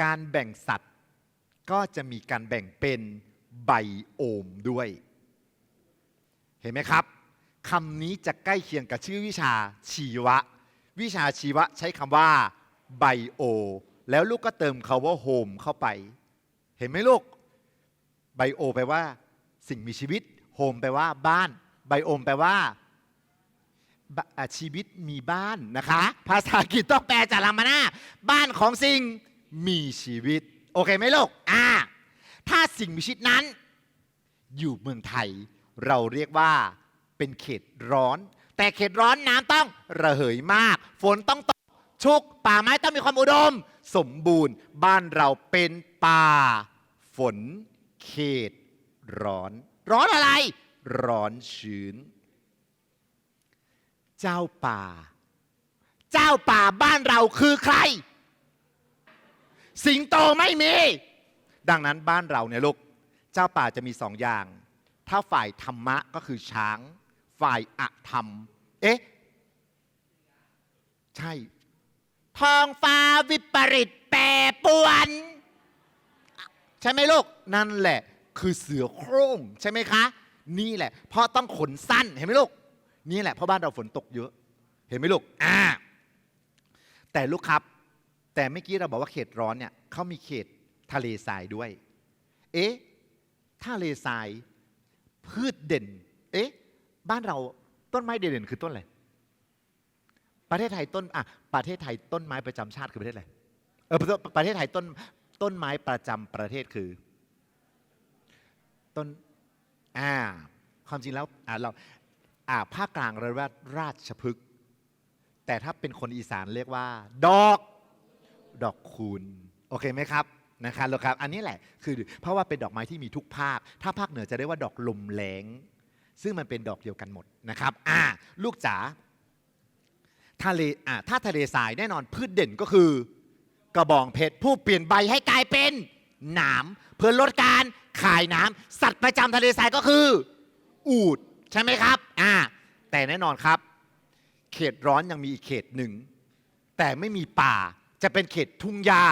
การแบ่งสัตว์ก็จะมีการแบ่งเป็นไบโอมด้วย เห็นไหมครับคำนี้จะใกล้เคียงกับชื่อวิชาชีวะ วิชาชีวะใช้คำว่าไบโอ แล้วลูกก็เติมคาว่าโฮมเข้าไป เห็นไหมลูกไบโอแปลว่า สิ่งมีชีวิตโฮมแปลว่าบ้านไบโอมแปลว่าชีวิตมีบ้านนะคะ ภาษาอังกฤษต้องแปลจากลามานาบ้านของสิ่ง มีชีวิต โอเคไหมลูกอ่าถ้าสิ่งมีชีวิตนั้น อยู่เมืองไทย เราเรียกว่าเป็นเขตร้อน แต่เขตร้อนน้ำต้องระเหยมาก ฝนต้องตกชุก ป่าไม้ต้องมีความอุดม สมบูรณ์ บ้านเราเป็นป่า ฝน เขต ร้อน ร้อนอะไร ร้อนชื้น เจ้าป่า เจ้าป่าบ้านเราคือใคร สิงโตไม่มี ดังนั้นบ้านเราเนี่ยลูก เจ้าป่าจะมีสองอย่าง ถ้าฝ่ายธรรมะก็คือช้าง ฝ่ายอธรรม เอ๊ะ ใช่ ทองฟ้าวิปริตแปรปวน ใช่ไหมลูก นั่นแหละ คือเสือโคร่งใช่ไหมคะ นี่แหละ เพราะต้องขนสั้นเห็นไหมลูก นี่แหละเพราะบ้านเราฝนตกเยอะ เห็นไหมลูก อ่า แต่ลูกครับ แต่เมื่อกี้เราบอกว่าเขตร้อนเนี่ยเขามีเขตทะเลทรายด้วย เอ๊ะทะเลทรายพืชเด่น เอ๊ะ บ้านเราต้นไม้เด่นๆคือต้นอะไร ประเทศไทยต้นอะประเทศไทยต้นไม้ประจำชาติคือประเทศอะไร เออประเทศไทยต้นต้นไม้ประจำประเทศคือ ต้น อ่า ความจริงแล้วอ่าเรา อ่าภาคกลางเรียกว่าราชพฤกษ์แต่ถ้าเป็นคนอีสานเรียกว่า ดอก ดอกคูณโอเคไหมครับนะครับแล้วครับ อันนี้แหละคือเพราะว่าเป็นดอกไม้ที่มีทุกภาค ถ้าภาคเหนือจะเรียกว่าดอกลมแรงซึ่งมันเป็นดอกเดียวกันหมดนะครับอ่าลูกจ๋าทะเลอ่าถ้าทะเลทรายแน่นอนพืชเด่นก็คือ กระบองเพชรผู้เปลี่ยนใบให้กลายเป็นหนามเพื่อลดการขายน้ำสัตว์ประจำทะเลทรายก็คือ อูดใช่ไหมครับอ่าแต่แน่นอนครับ เขตร้อนยังมีอีกเขตหนึ่ง แต่ไม่มีป่า จะเป็นเขตทุ่งหญ้า